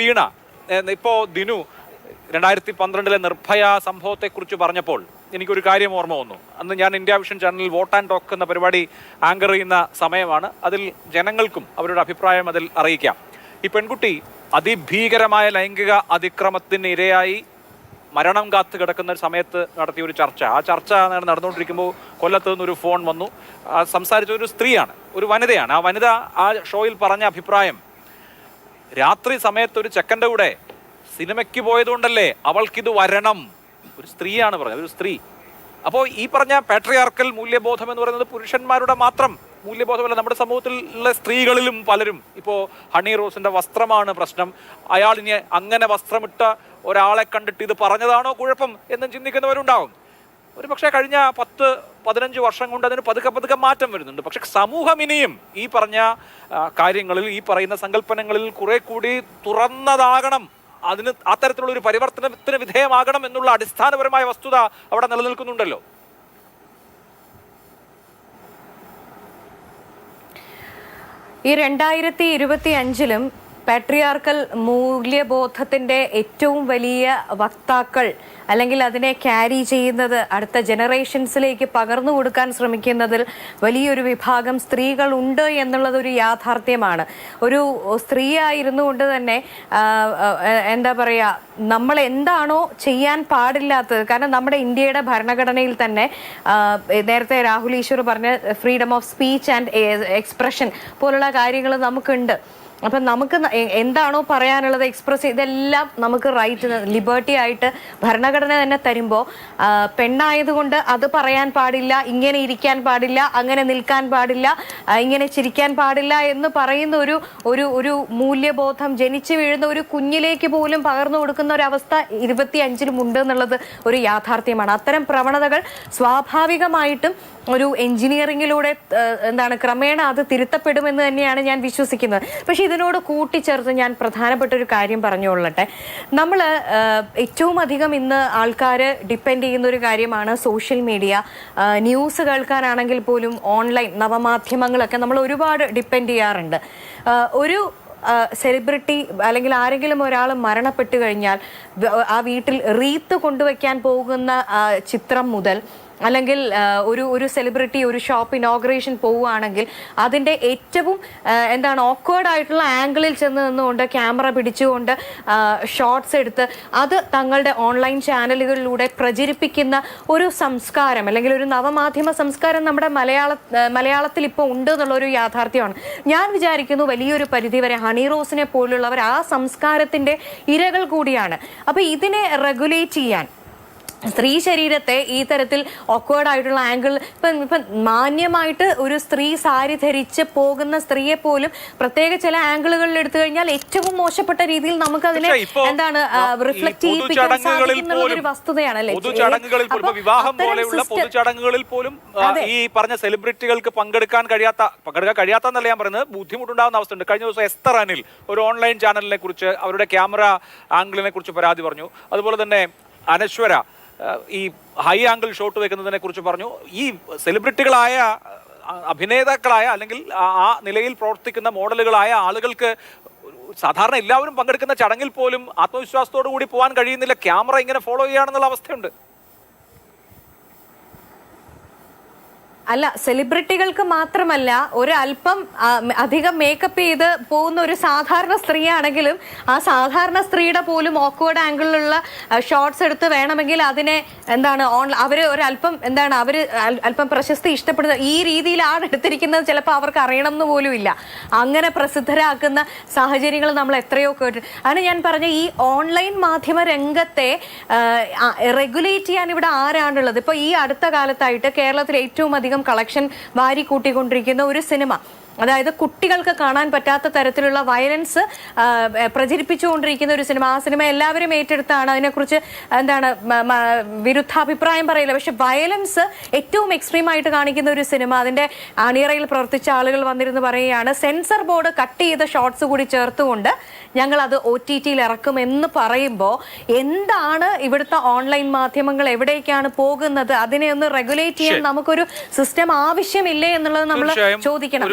വീണ. ഇപ്പോ ദിനു രണ്ടായിരത്തി പന്ത്രണ്ടിലെ നിർഭയ സംഭവത്തെക്കുറിച്ച് പറഞ്ഞപ്പോൾ എനിക്കൊരു കാര്യം ഓർമ്മ വന്നു. അന്ന് ഞാൻ ഇന്ത്യ വിഷൻ ചാനലിൽ വോട്ട് ആൻഡ് ടോക്ക് എന്ന പരിപാടി ആങ്കർ ചെയ്യുന്ന സമയമാണ്. അതിൽ ജനങ്ങൾക്കും അവരുടെ അഭിപ്രായം അതിൽ അറിയിക്കാം. ഈ പെൺകുട്ടി അതിഭീകരമായ ലൈംഗിക അതിക്രമത്തിന് ഇരയായി മരണം കാത്തു കിടക്കുന്ന സമയത്ത് നടത്തിയ ഒരു ചർച്ച. ആ ചർച്ച നടന്നുകൊണ്ടിരിക്കുമ്പോൾ കൊല്ലത്ത് നിന്നൊരു ഫോൺ വന്നു. സംസാരിച്ച ഒരു സ്ത്രീയാണ് ഒരു വനിതയാണ്. ആ വനിത ആ ഷോയിൽ പറഞ്ഞ അഭിപ്രായം രാത്രി സമയത്ത് ഒരു ചെക്കന്റെ കൂടെ സിനിമയ്ക്ക് പോയതുകൊണ്ടല്ലേ അവൾക്കിത് വരണം. ഒരു സ്ത്രീയാണ് പറഞ്ഞത് ഒരു സ്ത്രീ. അപ്പോൾ ഈ പറഞ്ഞ പാട്രിയാർക്കൽ മൂല്യബോധം എന്ന് പറയുന്നത് പുരുഷന്മാരുടെ മാത്രം മൂല്യബോധമല്ല നമ്മുടെ സമൂഹത്തിലുള്ള സ്ത്രീകളിലും പലരും. ഇപ്പോൾ ഹണി റോസിന്റെ വസ്ത്രമാണ് പ്രശ്നം. അയാളിനെ അങ്ങനെ വസ്ത്രമിട്ട ഒരാളെ കണ്ടിട്ട് ഇത് പറഞ്ഞതാണോ കുഴപ്പം എന്നും ചിന്തിക്കുന്നവരുണ്ടാവും. ഒരു പക്ഷേ കഴിഞ്ഞ പത്ത് പതിനഞ്ച് വർഷം കൊണ്ട് അതിന് പതുക്കെ പതുക്കെ മാറ്റം വരുന്നുണ്ട്. പക്ഷെ സമൂഹം ഇനിയും ഈ പറഞ്ഞ കാര്യങ്ങളിൽ ഈ പറയുന്ന സങ്കല്പനങ്ങളിൽ കുറെ കൂടി തുറന്നതാകണം. അതിന് അത്തരത്തിലുള്ള ഒരു പരിവർത്തനത്തിന് വിധേയമാകണം എന്നുള്ള അടിസ്ഥാനപരമായ വസ്തുത അവിടെ നിലനിൽക്കുന്നുണ്ടല്ലോ. ഈ രണ്ടായിരത്തി ഇരുപത്തി അഞ്ചിലും പാട്രിയാർക്കൽ മൂല്യബോധത്തിന്റെ ഏറ്റവും വലിയ വക്താക്കൾ അല്ലെങ്കിൽ അതിനെ ക്യാരി ചെയ്യുന്നത് അടുത്ത ജനറേഷൻസിലേക്ക് പകർന്നു കൊടുക്കാൻ ശ്രമിക്കുന്നതിൽ വലിയൊരു വിഭാഗം സ്ത്രീകൾ ഉണ്ട് എന്നുള്ളത് ഒരു യാഥാർത്ഥ്യമാണ്. ഒരു സ്ത്രീ ആയിരുന്നു കൊണ്ട് തന്നെ എന്താ പറയുക നമ്മൾ എന്താണോ ചെയ്യാൻ പാടില്ലാത്തത്. കാരണം നമ്മുടെ ഇന്ത്യയുടെ ഭരണഘടനയിൽ തന്നെ നേരത്തെ രാഹുൽ ഈശ്വർ പറഞ്ഞ freedom of speech and expression പോലുള്ള കാര്യങ്ങൾ നമുക്കുണ്ട്. അപ്പം നമുക്ക് എന്താണോ പറയാനുള്ളത് എക്സ്പ്രസ് ഇതെല്ലാം നമുക്ക് റൈറ്റ് ലിബർട്ടി ആയിട്ട് ഭരണഘടന തന്നെ തരുമ്പോൾ പെണ്ണായതുകൊണ്ട് അത് പറയാൻ പാടില്ല ഇങ്ങനെ ഇരിക്കാൻ പാടില്ല അങ്ങനെ നിൽക്കാൻ പാടില്ല ഇങ്ങനെ ചിരിക്കാൻ പാടില്ല എന്ന് പറയുന്ന ഒരു ഒരു ഒരു മൂല്യബോധം ജനിച്ചു വീഴുന്ന ഒരു കുഞ്ഞിലേക്ക് പോലും പകർന്നു കൊടുക്കുന്ന ഒരു അവസ്ഥ ഇരുപത്തി അഞ്ചിലും ഉണ്ട് എന്നുള്ളത് ഒരു യാഥാർത്ഥ്യമാണ്. അത്തരം പ്രവണതകൾ സ്വാഭാവികമായിട്ടും ഒരു എഞ്ചിനീയറിംഗിലൂടെ എന്താണ് ക്രമേണ അത് തിരുത്തപ്പെടുമെന്ന് തന്നെയാണ് ഞാൻ വിശ്വസിക്കുന്നത്. പക്ഷെ ഇതിനോട് കൂട്ടിച്ചേർത്ത് ഞാൻ പ്രധാനപ്പെട്ട ഒരു കാര്യം പറഞ്ഞുകൊള്ളട്ടെ. നമ്മൾ ഏറ്റവും അധികം ഇന്ന് ആൾക്കാർ ഡിപ്പെൻഡ് ചെയ്യുന്ന ഒരു കാര്യമാണ് സോഷ്യൽ മീഡിയ. ന്യൂസ് കേൾക്കാനാണെങ്കിൽ പോലും ഓൺലൈൻ നവമാധ്യമങ്ങളൊക്കെ നമ്മൾ ഒരുപാട് ഡിപ്പെൻഡ് ചെയ്യാറുണ്ട്. ഒരു സെലിബ്രിറ്റി അല്ലെങ്കിൽ ആരെങ്കിലും ഒരാൾ മരണപ്പെട്ടു കഴിഞ്ഞാൽ ആ വീട്ടിൽ റീത്ത് കൊണ്ടുവയ്ക്കാൻ പോകുന്ന ചിത്രം മുതൽ അല്ലെങ്കിൽ ഒരു ഒരു സെലിബ്രിറ്റി ഒരു ഷോപ്പ് ഇനോഗ്രേഷൻ പോവുകയാണെങ്കിൽ അതിന്റെ ഏറ്റവും എന്താണ് ഓക്വേർഡ് ആയിട്ടുള്ള ആംഗിളിൽ ചെന്ന് നിന്നുകൊണ്ട് ക്യാമറ പിടിച്ചുകൊണ്ട് ഷോർട്സ് എടുത്ത് അത് തങ്ങളുടെ ഓൺലൈൻ ചാനലുകളിലൂടെ പ്രചരിപ്പിക്കുന്ന ഒരു സംസ്കാരം അല്ലെങ്കിൽ ഒരു നവമാധ്യമ സംസ്കാരം നമ്മുടെ മലയാള മലയാളത്തിൽ ഇപ്പോൾ ഉണ്ട് എന്നുള്ള ഒരു യാഥാർത്ഥ്യമാണ്. ഞാൻ വിചാരിക്കുന്നു വലിയൊരു പരിധിവരെ ഹണി റോസിനെ പോലുള്ളവർ ആ സംസ്കാരത്തിന്റെ ഇരകൾ കൂടിയാണ്. അപ്പോൾ ഇതിനെ റെഗുലേറ്റ് ചെയ്യാൻ സ്ത്രീ ശരീരത്തെ ഈ തരത്തിൽ ഓക്വേർഡ് ആയിട്ടുള്ള ആംഗിൾ ഇപ്പം ഇപ്പം മാന്യമായിട്ട് ഒരു സ്ത്രീ സാരി ധരിച്ച് പോകുന്ന സ്ത്രീയെ പോലും പ്രത്യേക ചില ആംഗിളുകളിൽ എടുത്തു കഴിഞ്ഞാൽ ഏറ്റവും മോശപ്പെട്ട രീതിയിൽ നമുക്ക് അതിനെ എന്താണ് റിഫ്ലക്ട് ചെയ്യിപ്പിക്കാൻ പോലും- വസ്തുതയാണ് അല്ലേ? പൊതുചടങ്ങുകളിൽ പോലും വിവാഹം പോലെയുള്ള പൊതുചടങ്ങുകളിൽ പോലും ഈ പറഞ്ഞ സെലിബ്രിറ്റികൾക്ക് പങ്കെടുക്കാൻ കഴിയാത്ത പങ്കെടുക്കാൻ കഴിയാത്തെന്നല്ല ഞാൻ പറയുന്നത് ബുദ്ധിമുട്ടുണ്ടാകുന്ന അവസ്ഥയുണ്ട്. കഴിഞ്ഞ ദിവസം എസ്തർ അനിൽ ഒരു ഓൺലൈൻ ചാനലിനെ കുറിച്ച് അവരുടെ ക്യാമറ ആംഗിളിനെ കുറിച്ച് പരാതി പറഞ്ഞു. അതുപോലെ തന്നെ അനശ്വര ഈ ഹൈ ആംഗിൾ ഷോട്ട് വെക്കുന്നതിനെ കുറിച്ച് പറഞ്ഞു. ഈ സെലിബ്രിറ്റികളായ അഭിനേതാക്കളായ അല്ലെങ്കിൽ ആ- നിലയിൽ പ്രവർത്തിക്കുന്ന മോഡലുകളായ ആളുകൾക്ക് സാധാരണ എല്ലാവരും പങ്കെടുക്കുന്ന ചടങ്ങിൽ പോലും ആത്മവിശ്വാസത്തോടു കൂടി പോകാൻ കഴിയുന്നില്ല. ക്യാമറ ഇങ്ങനെ ഫോളോ ചെയ്യുകയാണെന്നുള്ള അവസ്ഥയുണ്ട്. അല്ല സെലിബ്രിറ്റികൾക്ക് മാത്രമല്ല ഒരു അല്പം അധികം മേക്കപ്പ് ചെയ്ത് പോകുന്ന ഒരു സാധാരണ സ്ത്രീയാണെങ്കിലും ആ സാധാരണ സ്ത്രീയുടെ പോലും ഓക്വേർഡ് ആംഗിളിലുള്ള ഷോർട്സ് എടുത്ത് വേണമെങ്കിൽ അതിനെ എന്താണ് ഓൺ അവർ ഒരല്പം എന്താണ് അവർ അല്പം പ്രശസ്തി ഇഷ്ടപ്പെടുന്ന ഈ രീതിയിലാണ് എടുത്തിരിക്കുന്നത് ചിലപ്പോൾ അവർക്ക് അറിയണം എന്ന് പോലും ഇല്ല. അങ്ങനെ പ്രസിദ്ധരാക്കുന്ന സാഹചര്യങ്ങൾ നമ്മൾ എത്രയോ കേട്ടു അതിന് ഞാൻ പറഞ്ഞ ഈ ഓൺലൈൻ മാധ്യമ രംഗത്തെ റെഗുലേറ്റ് ചെയ്യാൻ ഇവിടെ ആരാണുള്ളത്? ഇപ്പോൾ ഈ അടുത്ത കാലത്തായിട്ട് കേരളത്തിൽ ഏറ്റവും അധികം കളക്ഷൻ വാരി കൂട്ടിക്കൊണ്ടിരിക്കുന്ന ഒരു സിനിമ. അതായത് കുട്ടികൾക്ക് കാണാൻ പറ്റാത്ത തരത്തിലുള്ള വയലൻസ് പ്രചരിപ്പിച്ചുകൊണ്ടിരിക്കുന്ന ഒരു സിനിമ. ആ സിനിമ എല്ലാവരും ഏറ്റെടുത്താണ്. അതിനെക്കുറിച്ച് എന്താണ് വിരുദ്ധാഭിപ്രായം പറയില്ല. പക്ഷെ വയലൻസ് ഏറ്റവും എക്സ്ട്രീം ആയിട്ട് കാണിക്കുന്ന ഒരു സിനിമ. അതിന്റെ അണിയറയിൽ പ്രവർത്തിച്ച ആളുകൾ വന്നിരുന്ന് പറയുകയാണ് സെൻസർ ബോർഡ് കട്ട് ചെയ്ത ഷോർട്സ് കൂടി ചേർത്തുകൊണ്ട് ഞങ്ങൾ അത് ഒ ടി ടിയിൽ ഇറക്കുമെന്ന് പറയുമ്പോൾ എന്താണ് ഇവിടുത്തെ ഓൺലൈൻ മാധ്യമങ്ങൾ എവിടേക്കാണ് പോകുന്നത്? അതിനെ ഒന്ന് റെഗുലേറ്റ് ചെയ്യാൻ നമുക്കൊരു സിസ്റ്റം ആവശ്യമില്ലേ എന്നുള്ളത് നമ്മൾ ചോദിക്കണം.